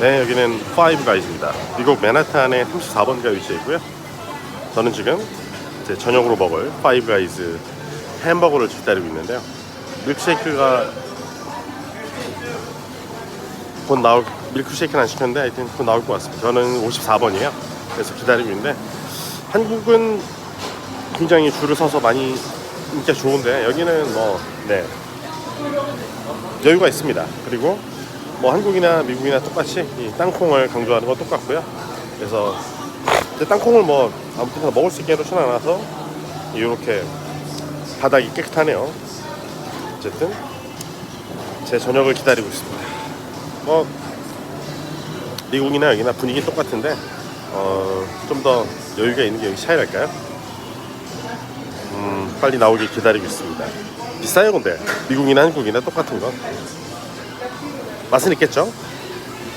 네, 여기는 파이브 가이즈입니다. 미국 맨하탄의 34번가 위치해 있고요. 저는 지금 제 저녁으로 먹을 파이브 가이즈 햄버거를 기다리고 있는데요. 밀크쉐이크가 곧 나올 밀크쉐이크는 안 시켰는데 하여튼 곧 나올 것 같습니다. 저는 54번이에요. 그래서 기다리고 있는데 한국은 굉장히 줄을 서서 많이 인기가 좋은데 여기는 뭐 네. 여유가 있습니다. 그리고 뭐 한국이나 미국이나 똑같이 이 땅콩을 강조하는 건 똑같고요. 그래서 땅콩을 뭐 아무튼 먹을 수 있게 않아서 이렇게 바닥이 깨끗하네요. 어쨌든 제 저녁을 기다리고 있습니다. 뭐 미국이나 여기나 분위기 똑같은데 어, 좀 더 여유가 있는 게 여기 차이랄까요? 음, 빨리 나오길 기다리고 있습니다. 비싸요 근데 미국이나 한국이나 똑같은 거 맛은 있겠죠?